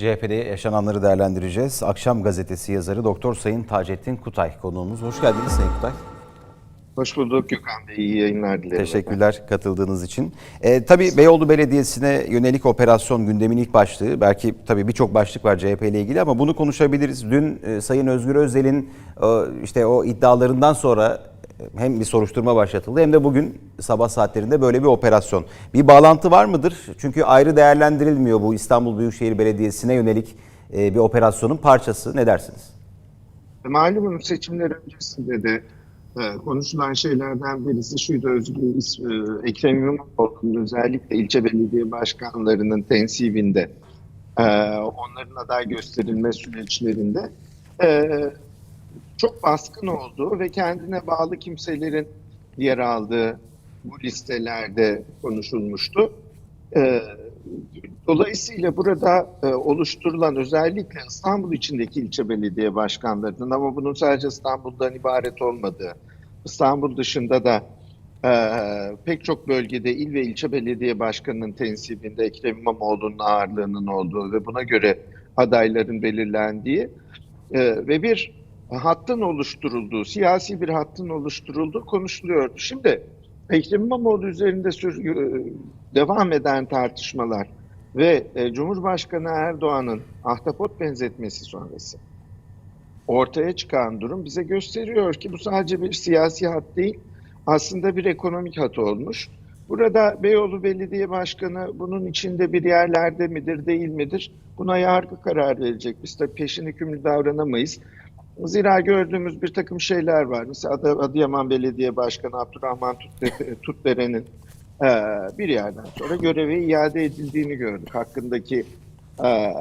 CHP'de yaşananları değerlendireceğiz. Akşam gazetesi yazarı Doktor Sayın Taceddin Kutay konuğumuz. Hoş geldiniz Sayın Kutay. Hoş bulduk Gökhan Bey. İyi yayınlar dilerim. Teşekkürler katıldığınız için. E, tabii Beyoğlu Belediyesi'ne yönelik operasyon gündemin ilk başlığı. Belki tabii birçok başlık var CHP ile ilgili ama bunu konuşabiliriz. Dün e, Sayın Özgür Özel'in e, işte o iddialarından sonra hem bir soruşturma başlatıldı hem de bugün sabah saatlerinde böyle bir operasyon. Bir bağlantı var mıdır? Çünkü ayrı değerlendirilmiyor bu İstanbul Büyükşehir Belediyesi'ne yönelik e, bir operasyonun parçası. Ne dersiniz? Malum seçimler öncesinde de e, konuşulan şeylerden birisi şuydu Özgür e, Ekrem İmamoğlu'nun özellikle ilçe belediye başkanlarının tensibinde onların aday gösterilme süreçlerinde çok baskın olduğu ve kendine bağlı kimselerin yer aldığı bu listelerde konuşulmuştu. E, Dolayısıyla burada e, oluşturulan özellikle İstanbul içindeki ilçe belediye başkanlarının ama bunun sadece İstanbul'dan ibaret olmadığı, İstanbul dışında da e, pek çok bölgede il ve ilçe belediye başkanının tensibinde Ekrem İmamoğlu'nun ağırlığının olduğu ve buna göre adayların belirlendiği e, ve bir hattın oluşturulduğu, siyasi bir hattın oluşturulduğu konuşuluyordu. Şimdi Ekrem İmamoğlu üzerinde e, devam eden tartışmalar ve e, Cumhurbaşkanı Erdoğan'ın ahtapot benzetmesi sonrası ortaya çıkan durum bize gösteriyor ki bu sadece bir siyasi hat değil, aslında bir ekonomik hat olmuş. Burada Beyoğlu Belediye Başkanı bunun içinde bir yerlerde midir, değil midir? Buna yargı karar verecek. Biz de peşin hükümlü davranamayız. Zira gördüğümüz bir takım şeyler var. Mesela Ad- Adıyaman Belediye Başkanı Abdurrahman Tutberen'in e, bir yerden sonra göreve iade edildiğini gördük. Hakkındaki e,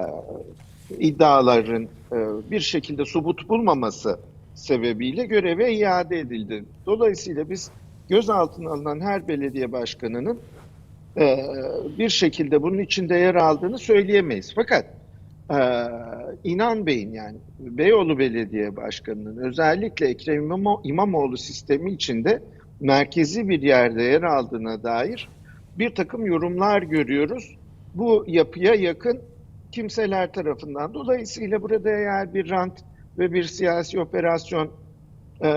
iddiaların e, bir şekilde subut bulmaması sebebiyle göreve iade edildi. Dolayısıyla biz gözaltına alınan her belediye başkanının bir şekilde bunun içinde yer aldığını söyleyemeyiz. Fakat e, İnan Bey'in yani Beyoğlu Belediye Başkanı'nın özellikle Ekrem İmamo- İmamoğlu sistemi içinde merkezi bir yerde yer aldığına dair bir takım yorumlar görüyoruz. Bu yapıya yakın kimseler tarafından. Dolayısıyla burada eğer bir rant ve bir siyasi operasyon e,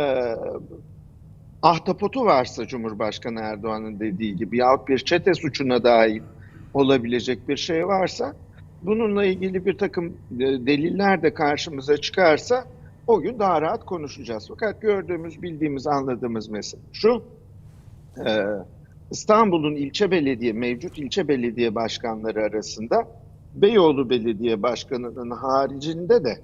ahtapotu varsa Cumhurbaşkanı Erdoğan'ın dediği gibi yahut bir çete suçuna dahil olabilecek bir şey varsa bununla ilgili bir takım e, deliller de karşımıza çıkarsa o gün daha rahat konuşacağız. Fakat gördüğümüz, bildiğimiz, anladığımız mesele şu. e, İstanbul'un ilçe belediye, mevcut ilçe belediye başkanları arasında Beyoğlu Belediye Başkanı'nın haricinde de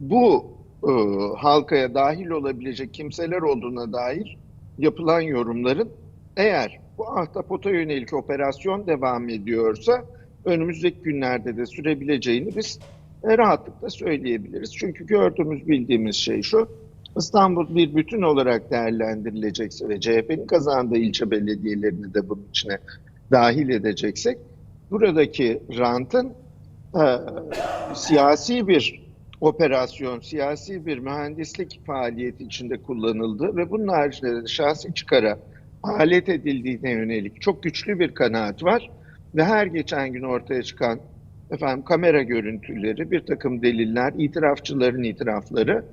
bu e, halkaya dahil olabilecek kimseler olduğuna dair yapılan yorumların eğer bu ahtapota yönelik operasyon devam ediyorsa önümüzdeki günlerde de sürebileceğini biz e, rahatlıkla söyleyebiliriz. Çünkü gördüğümüz bildiğimiz şey şu. İstanbul bir bütün olarak değerlendirilecekse ve CHP'nin kazandığı ilçe belediyelerini de bunun içine dahil edeceksek buradaki rantın e, siyasi bir operasyon, siyasi bir mühendislik faaliyeti içinde kullanıldığı ve bunun haricinde de şahsi çıkara alet edildiğine yönelik çok güçlü bir kanaat var. Ve her geçen gün ortaya çıkan efendim kamera görüntüleri, bir takım deliller, itirafçıların itirafları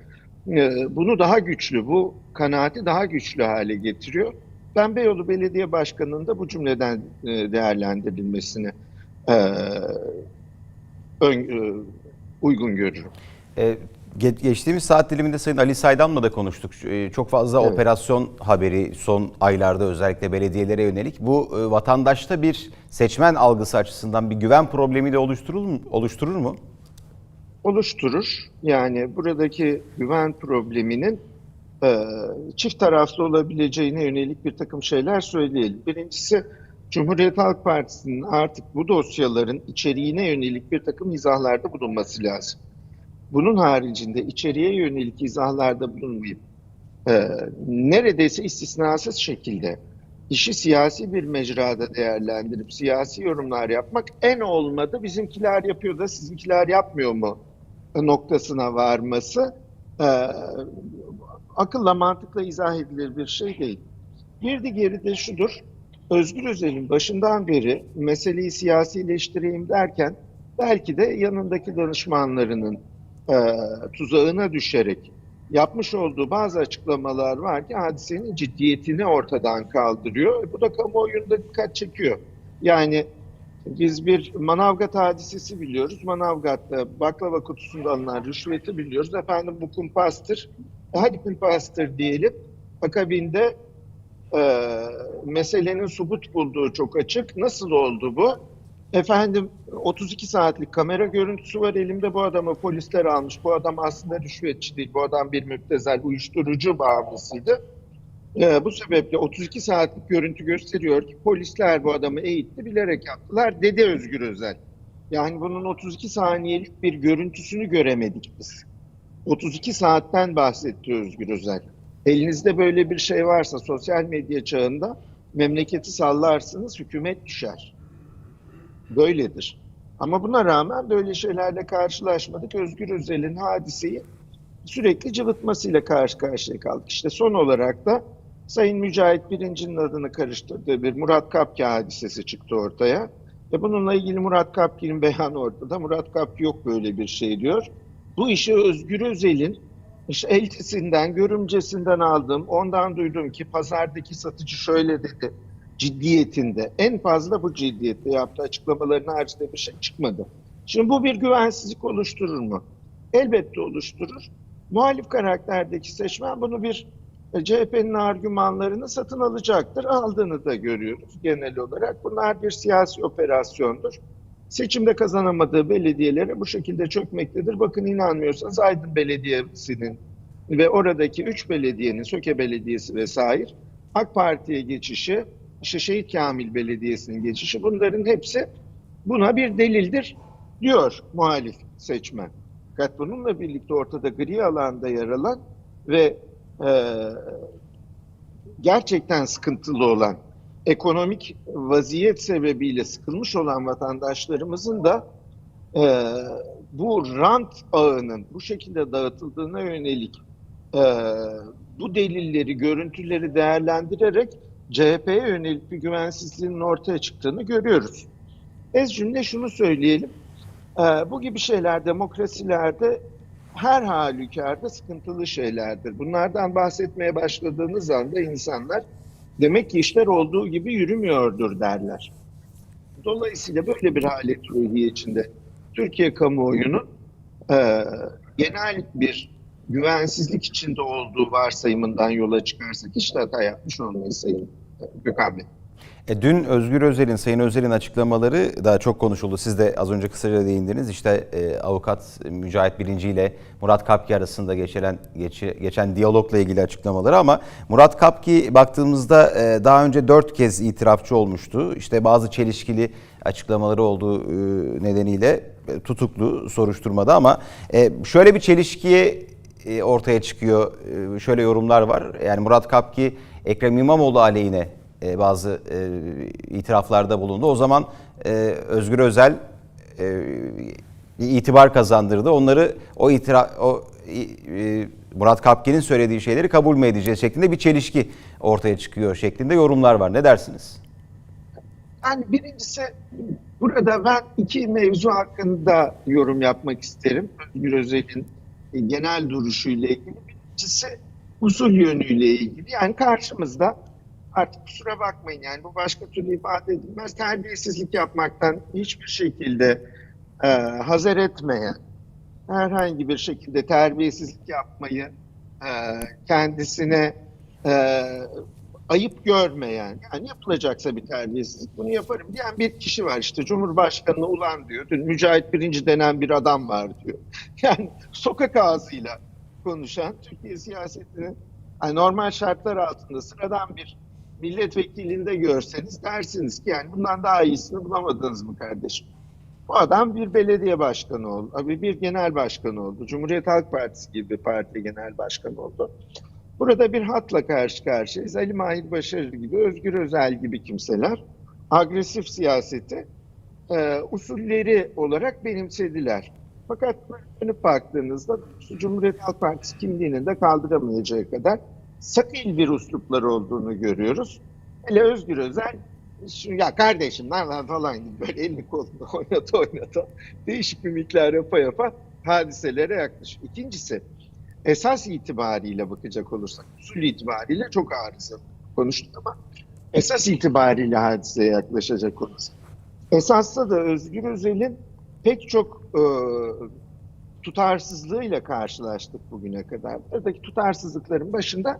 e, bunu daha güçlü, bu kanaati daha güçlü hale getiriyor. Ben Beyoğlu Belediye Başkanı'nın da bu cümleden e, değerlendirilmesini e, ön, e, uygun görüyorum. Ee, ge- Geçtiğimiz saat diliminde Sayın Ali Saydam'la da konuştuk. Ee, Çok fazla Evet. operasyon haberi son aylarda özellikle belediyelere yönelik. Bu e, vatandaşta bir seçmen algısı açısından bir güven problemi de oluşturur mu? Oluşturur mu? oluşturur. Yani buradaki güven probleminin e, çift taraflı olabileceğine yönelik bir takım şeyler söyleyelim. Birincisi Cumhuriyet Halk Partisi'nin artık bu dosyaların içeriğine yönelik bir takım izahlarda bulunması lazım. Bunun haricinde içeriye yönelik izahlarda bulunmayıp e, neredeyse istisnasız şekilde işi siyasi bir mecrada değerlendirip siyasi yorumlar yapmak en olmadı bizimkiler yapıyor da sizinkiler yapmıyor mu noktasına varması e, akılla mantıkla izah edilir bir şey değil. Bir diğeri de şudur. Özgür Özel'in başından beri meseleyi siyasileştireyim derken belki de yanındaki danışmanlarının e, tuzağına düşerek yapmış olduğu bazı açıklamalar var ki hadisenin ciddiyetini ortadan kaldırıyor. Bu da kamuoyunda dikkat çekiyor. Yani biz bir Manavgat hadisesi biliyoruz. Manavgat'ta baklava kutusunda alınan rüşveti biliyoruz. Efendim bu kumpastır. E, hadi kumpastır diyelim. Akabinde e, meselenin subut bulduğu çok açık. Nasıl oldu bu? Efendim 32 saatlik kamera görüntüsü var elimde. Bu adamı polisler almış. Bu adam aslında rüşvetçi değil. Bu adam bir müptezel uyuşturucu bağımlısıydı. Ee, bu sebeple 32 saatlik görüntü gösteriyor ki polisler bu adamı eğitti bilerek yaptılar dedi Özgür Özel. Yani bunun 32 saniyelik bir görüntüsünü göremedik biz. 32 saatten bahsetti Özgür Özel. Elinizde böyle bir şey varsa sosyal medya çağında memleketi sallarsınız hükümet düşer. Böyledir. Ama buna rağmen böyle şeylerle karşılaşmadık. Özgür Özel'in hadiseyi sürekli cıvıtmasıyla karşı karşıya kaldık. İşte son olarak da Sayın Mücahit Birinci'nin adını karıştırdığı bir Murat Kapki hadisesi çıktı ortaya. Ve bununla ilgili Murat Kapki'nin beyanı ortada. Murat Kapki yok böyle bir şey diyor. Bu işi Özgür Özel'in işte eltisinden, görümcesinden aldım. Ondan duydum ki pazardaki satıcı şöyle dedi. Ciddiyetinde. En fazla bu ciddiyette yaptığı açıklamaların haricinde bir şey çıkmadı. Şimdi bu bir güvensizlik oluşturur mu? Elbette oluşturur. Muhalif karakterdeki seçmen bunu bir e, CHP'nin argümanlarını satın alacaktır. Aldığını da görüyoruz genel olarak. Bunlar bir siyasi operasyondur. Seçimde kazanamadığı belediyelere bu şekilde çökmektedir. Bakın inanmıyorsanız Aydın Belediyesi'nin ve oradaki üç belediyenin, Söke Belediyesi vesaire AK Parti'ye geçişi, işte Şehit Kamil Belediyesi'nin geçişi bunların hepsi buna bir delildir diyor muhalif seçmen. Fakat bununla birlikte ortada gri alanda yer alan ve e, gerçekten sıkıntılı olan ekonomik vaziyet sebebiyle sıkılmış olan vatandaşlarımızın da e, bu rant ağının bu şekilde dağıtıldığına yönelik e, bu delilleri, görüntüleri değerlendirerek CHP'ye yönelik bir güvensizliğin ortaya çıktığını görüyoruz. Ez cümle şunu söyleyelim. E, bu gibi şeyler demokrasilerde her halükarda sıkıntılı şeylerdir. Bunlardan bahsetmeye başladığınız anda insanlar demek ki işler olduğu gibi yürümüyordur derler. Dolayısıyla böyle bir halet ruhiye içinde Türkiye kamuoyunun e, genel bir güvensizlik içinde olduğu varsayımından yola çıkarsak de hata yapmış olmayız Sayın Gökhan Bey. E, dün Özgür Özel'in, Sayın Özel'in açıklamaları daha çok konuşuldu. Siz de az önce kısaca değindiniz. İşte e, avukat Mücahit Birinci ile Murat Kapki arasında geçen, geçe, geçen diyalogla ilgili açıklamaları ama Murat Kapki baktığımızda e, daha önce dört kez itirafçı olmuştu. İşte bazı çelişkili açıklamaları olduğu e, nedeniyle e, tutuklu soruşturmada ama e, şöyle bir çelişkiye e, ortaya çıkıyor. E, şöyle yorumlar var. Yani Murat Kapki Ekrem İmamoğlu aleyhine e, bazı itiraflarda bulundu. O zaman Özgür Özel itibar kazandırdı. Onları o itira o Murat Kapki'nin söylediği şeyleri kabul mü edeceğiz şeklinde bir çelişki ortaya çıkıyor şeklinde yorumlar var. Ne dersiniz? Yani birincisi burada ben iki mevzu hakkında yorum yapmak isterim. Özgür Özel'in genel duruşuyla ilgili. Birincisi usul yönüyle ilgili. Yani karşımızda artık kusura bakmayın yani bu başka türlü ifade edilmez. Terbiyesizlik yapmaktan hiçbir şekilde e, hazır etmeyen, herhangi bir şekilde terbiyesizlik yapmayı e, kendisine e, ayıp görmeyen, yani yapılacaksa bir terbiyesizlik bunu yaparım diyen bir kişi var işte Cumhurbaşkanı ulan diyor. Dün Mücahit Birinci denen bir adam var diyor. Yani sokak ağzıyla konuşan Türkiye siyasetinin yani normal şartlar altında sıradan bir milletvekilinde görseniz dersiniz ki yani bundan daha iyisini bulamadınız mı kardeşim? Bu adam bir belediye başkanı oldu. Bir genel başkanı oldu. Cumhuriyet Halk Partisi gibi bir parti genel başkanı oldu. Burada bir hatla karşı karşıyayız. Ali Mahir Başarır gibi, Özgür Özel gibi kimseler agresif siyaseti e, usulleri olarak benimsediler. Fakat dönüp baktığınızda Cumhuriyet Halk Partisi kimliğinin de kaldıramayacağı kadar sakil bir uslupları olduğunu görüyoruz. Hele Özgür Özel şu- ya kardeşim lan lan falan gibi böyle elini kolunu oynata oynata değişik mimikler yapa yapa hadiselere yaklaşıyor. İkincisi esas itibariyle bakacak olursak usul itibariyle çok arıza konuştuk ama esas itibariyle hadiseye yaklaşacak olursak esasda da Özgür Özel'in pek çok e, tutarsızlığıyla karşılaştık bugüne kadar. Buradaki tutarsızlıkların başında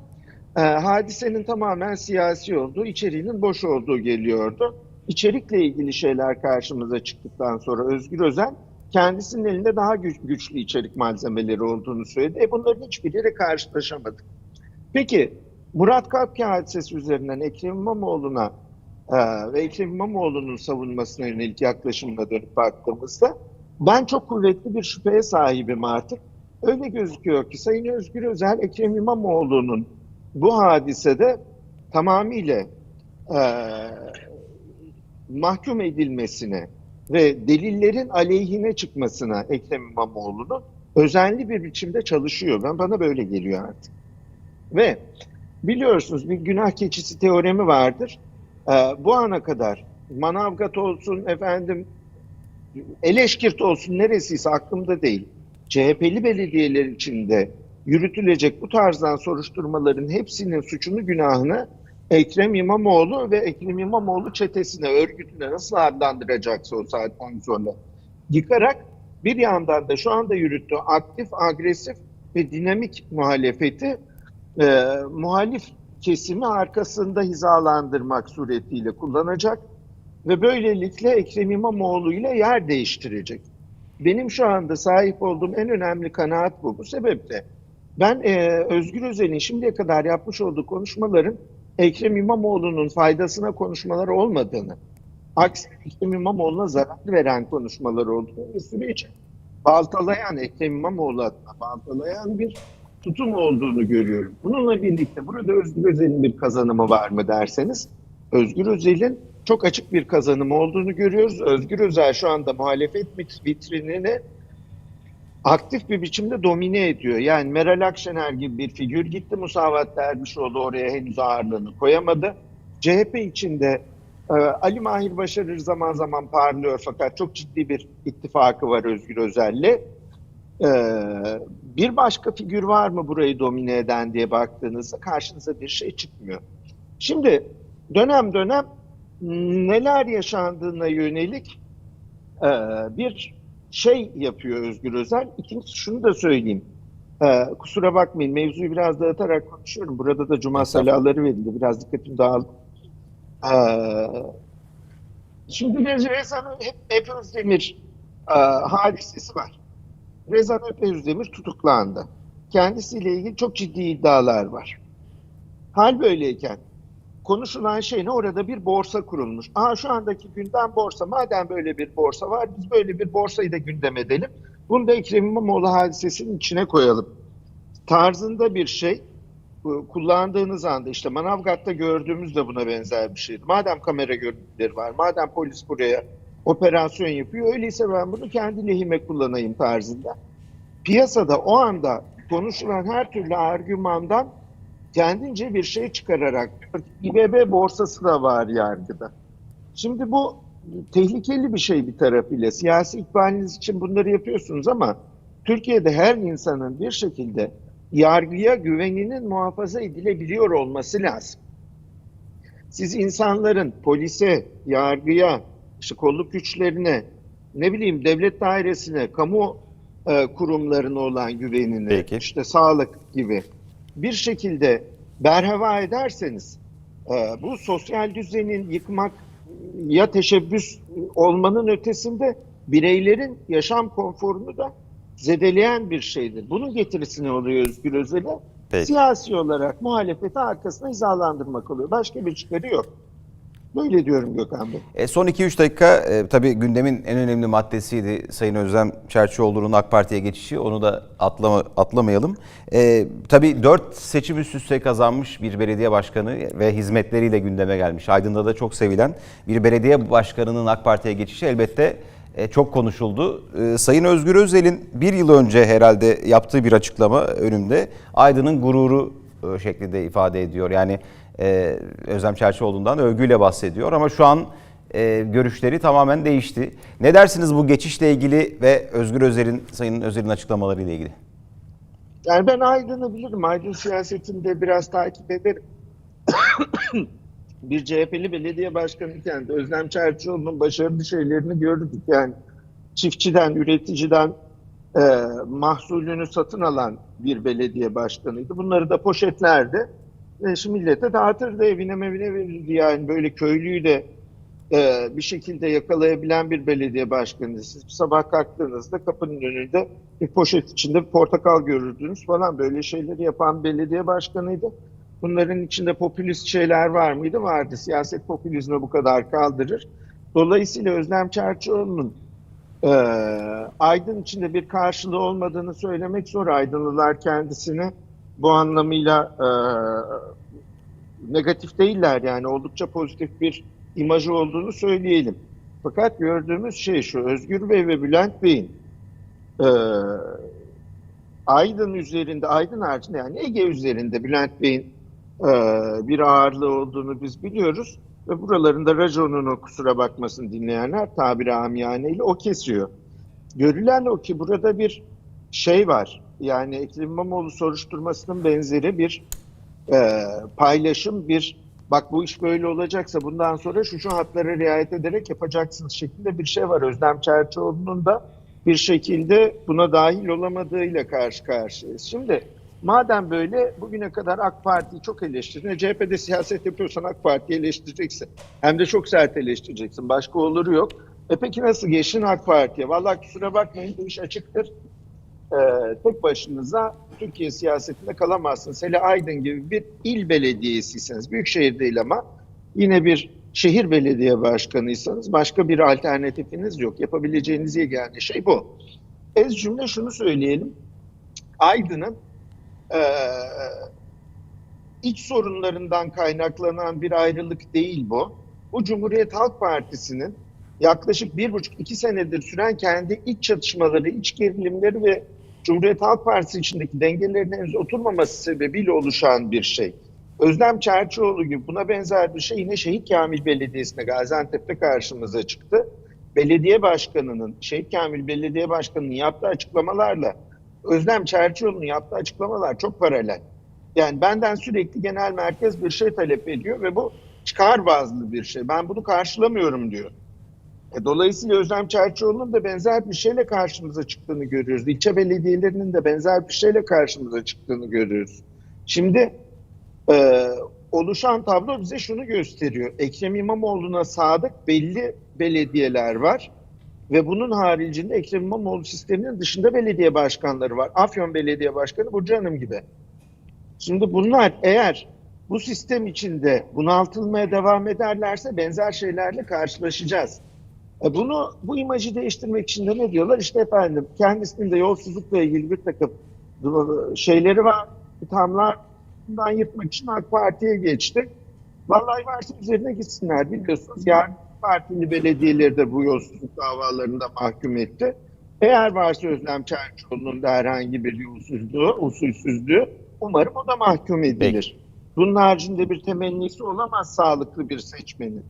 e, hadisenin tamamen siyasi olduğu, içeriğinin boş olduğu geliyordu. İçerikle ilgili şeyler karşımıza çıktıktan sonra Özgür Özel kendisinin elinde daha güç, güçlü içerik malzemeleri olduğunu söyledi. E bunların hiçbiriyle karşılaşamadık. Peki Murat Kapki hadisesi üzerinden Ekrem İmamoğlu'na e, ve Ekrem İmamoğlu'nun savunmasına yönelik yaklaşımına dönüp baktığımızda ben çok kuvvetli bir şüpheye sahibim artık. Öyle gözüküyor ki Sayın Özgür Özel Ekrem İmamoğlu'nun bu hadisede tamamıyla e, mahkum edilmesine ve delillerin aleyhine çıkmasına Ekrem İmamoğlu'nun özenli bir biçimde çalışıyor. Ben bana böyle geliyor artık. Ve biliyorsunuz bir günah keçisi teoremi vardır. Ee, bu ana kadar Manavgat olsun efendim Eleşkirt olsun neresiyse aklımda değil. CHP'li belediyeler içinde yürütülecek bu tarzdan soruşturmaların hepsinin suçunu günahını Ekrem İmamoğlu ve Ekrem İmamoğlu çetesine, örgütüne nasıl adlandıracaksa o saatten sonra yıkarak bir yandan da şu anda yürüttüğü aktif, agresif ve dinamik muhalefeti e, muhalif kesimi arkasında hizalandırmak suretiyle kullanacak ve böylelikle Ekrem İmamoğlu ile yer değiştirecek. Benim şu anda sahip olduğum en önemli kanaat bu. Bu sebeple ben e, Özgür Özel'in şimdiye kadar yapmış olduğu konuşmaların Ekrem İmamoğlu'nun faydasına konuşmalar olmadığını, aksine Ekrem İmamoğlu'na zarar veren konuşmalar olduğunu ve süreci baltalayan, Ekrem İmamoğlu adına baltalayan bir tutum olduğunu görüyorum. Bununla birlikte burada Özgür Özel'in bir kazanımı var mı derseniz, Özgür Özel'in çok açık bir kazanımı olduğunu görüyoruz. Özgür Özel şu anda muhalefet vit- vitrinini aktif bir biçimde domine ediyor. Yani Meral Akşener gibi bir figür gitti. Musavat Dervişoğlu oraya henüz ağırlığını koyamadı. CHP içinde e, Ali Mahir Başarır zaman zaman parlıyor fakat çok ciddi bir ittifakı var Özgür Özel'le. E, bir başka figür var mı burayı domine eden diye baktığınızda karşınıza bir şey çıkmıyor. Şimdi dönem dönem neler yaşandığına yönelik e, bir şey yapıyor Özgür Özel. İkincisi şunu da söyleyeyim. E, kusura bakmayın mevzuyu biraz dağıtarak konuşuyorum. Burada da cuma salaları verildi. Biraz dikkatim dağıldı. E, şimdi bir Rezan hep, hep Özdemir e, hadisesi var. Rezan Öp Özdemir tutuklandı. Kendisiyle ilgili çok ciddi iddialar var. Hal böyleyken konuşulan şey ne? Orada bir borsa kurulmuş. Aha şu andaki gündem borsa. Madem böyle bir borsa var biz böyle bir borsayı da gündem edelim. Bunu da Ekrem İmamoğlu hadisesinin içine koyalım. Tarzında bir şey kullandığınız anda işte Manavgat'ta gördüğümüz de buna benzer bir şeydi. Madem kamera görüntüleri var, madem polis buraya operasyon yapıyor, öyleyse ben bunu kendi lehime kullanayım tarzında. Piyasada o anda konuşulan her türlü argümandan kendince bir şey çıkararak İBB borsası da var yargıda. Şimdi bu tehlikeli bir şey bir tarafıyla. Siyasi ikbaliniz için bunları yapıyorsunuz ama Türkiye'de her insanın bir şekilde yargıya güveninin muhafaza edilebiliyor olması lazım. Siz insanların polise, yargıya, işte kolluk güçlerine, ne bileyim devlet dairesine, kamu e, kurumlarına olan güvenini, Peki. işte sağlık gibi bir şekilde berhava ederseniz e, bu sosyal düzenin yıkmak ya teşebbüs olmanın ötesinde bireylerin yaşam konforunu da zedeleyen bir şeydir. Bunun getirisi ne oluyor Özgür Özel'e? Peki. Siyasi olarak muhalefeti arkasına hizalandırmak oluyor. Başka bir çıkarı yok. Böyle diyorum Gökhan Bey. E, son 2-3 dakika e, tabii gündemin en önemli maddesiydi Sayın Özlem Çerçioğlu'nun AK Parti'ye geçişi. Onu da atlama, atlamayalım. E, tabii 4 seçim üst üste kazanmış bir belediye başkanı ve hizmetleriyle gündeme gelmiş. Aydın'da da çok sevilen bir belediye başkanının AK Parti'ye geçişi elbette e, çok konuşuldu. E, Sayın Özgür Özel'in bir yıl önce herhalde yaptığı bir açıklama önümde Aydın'ın gururu e, şeklinde ifade ediyor. Yani e, Özlem Çerçioğlu'ndan övgüyle bahsediyor. Ama şu an e, görüşleri tamamen değişti. Ne dersiniz bu geçişle ilgili ve Özgür Özel'in, Sayın Özel'in açıklamalarıyla ilgili? Yani ben Aydın'ı bilirim. Aydın siyasetinde biraz takip ederim. bir CHP'li belediye başkanıyken de Özlem Çerçioğlu'nun başarılı şeylerini gördük. Yani çiftçiden, üreticiden e, mahsulünü satın alan bir belediye başkanıydı. Bunları da poşetlerdi. E, şimdi millete dağıtırdı, evine mevine verirdi. Yani böyle köylüyü de e, bir şekilde yakalayabilen bir belediye başkanı. Siz sabah kalktığınızda kapının önünde bir poşet içinde bir portakal görürdünüz falan böyle şeyleri yapan belediye başkanıydı. Bunların içinde popülist şeyler var mıydı? Vardı. Siyaset popülizmi bu kadar kaldırır. Dolayısıyla Özlem Çerçioğlu'nun e, Aydın içinde bir karşılığı olmadığını söylemek zor. Aydınlılar kendisini bu anlamıyla e, negatif değiller yani oldukça pozitif bir imajı olduğunu söyleyelim. Fakat gördüğümüz şey şu, Özgür Bey ve Bülent Bey'in e, Aydın üzerinde, Aydın haricinde yani Ege üzerinde Bülent Bey'in e, bir ağırlığı olduğunu biz biliyoruz. Ve buralarında raconunu kusura bakmasın dinleyenler tabiri amiyaneyle o kesiyor. Görülen o ki burada bir şey var. Yani Ekrem İmamoğlu soruşturmasının benzeri bir e, paylaşım, bir bak bu iş böyle olacaksa bundan sonra şu şu hatlara riayet ederek yapacaksınız şeklinde bir şey var. Özlem Çerçioğlu'nun da bir şekilde buna dahil olamadığıyla karşı karşıyayız. Şimdi madem böyle bugüne kadar AK Parti'yi çok eleştirdin. CHP'de siyaset yapıyorsan AK Parti'yi eleştireceksin. Hem de çok sert eleştireceksin. Başka oluru yok. E peki nasıl geçtin AK Parti'ye? Vallahi kusura bakmayın bu iş açıktır. Ee, tek başınıza Türkiye siyasetinde kalamazsınız. Hele Aydın gibi bir il belediyesiyseniz, büyükşehir değil ama yine bir şehir belediye başkanıysanız başka bir alternatifiniz yok. Yapabileceğiniz yegane şey bu. Ez cümle şunu söyleyelim. Aydın'ın e, iç sorunlarından kaynaklanan bir ayrılık değil bu. Bu Cumhuriyet Halk Partisi'nin yaklaşık bir buçuk iki senedir süren kendi iç çatışmaları, iç gerilimleri ve Cumhuriyet Halk Partisi içindeki dengelerin henüz oturmaması sebebiyle oluşan bir şey. Özlem Çerçioğlu gibi buna benzer bir şey yine Şehit Kamil Belediyesi'nde Gaziantep'te karşımıza çıktı. Belediye başkanının, Şehit Kamil Belediye Başkanı'nın yaptığı açıklamalarla Özlem Çerçioğlu'nun yaptığı açıklamalar çok paralel. Yani benden sürekli genel merkez bir şey talep ediyor ve bu çıkar bazlı bir şey. Ben bunu karşılamıyorum diyor. E, dolayısıyla Özlem Çerçioğlu'nun da benzer bir şeyle karşımıza çıktığını görüyoruz. İlçe belediyelerinin de benzer bir şeyle karşımıza çıktığını görüyoruz. Şimdi e, oluşan tablo bize şunu gösteriyor. Ekrem İmamoğlu'na sadık belli belediyeler var. Ve bunun haricinde Ekrem İmamoğlu sisteminin dışında belediye başkanları var. Afyon Belediye Başkanı Burcu Hanım gibi. Şimdi bunlar eğer bu sistem içinde bunaltılmaya devam ederlerse benzer şeylerle karşılaşacağız. E bunu bu imajı değiştirmek için de ne diyorlar? İşte efendim kendisinin de yolsuzlukla ilgili bir takım şeyleri var, ithamlar bundan yırtmak için AK Parti'ye geçti. Vallahi varsa üzerine gitsinler biliyorsunuz. Yani partili belediyeleri de bu yolsuzluk davalarında mahkum etti. Eğer varsa Özlem Çerçioğlu'nun da herhangi bir yolsuzluğu, usulsüzlüğü umarım o da mahkum edilir. Peki. Bunun haricinde bir temennisi olamaz sağlıklı bir seçmenin.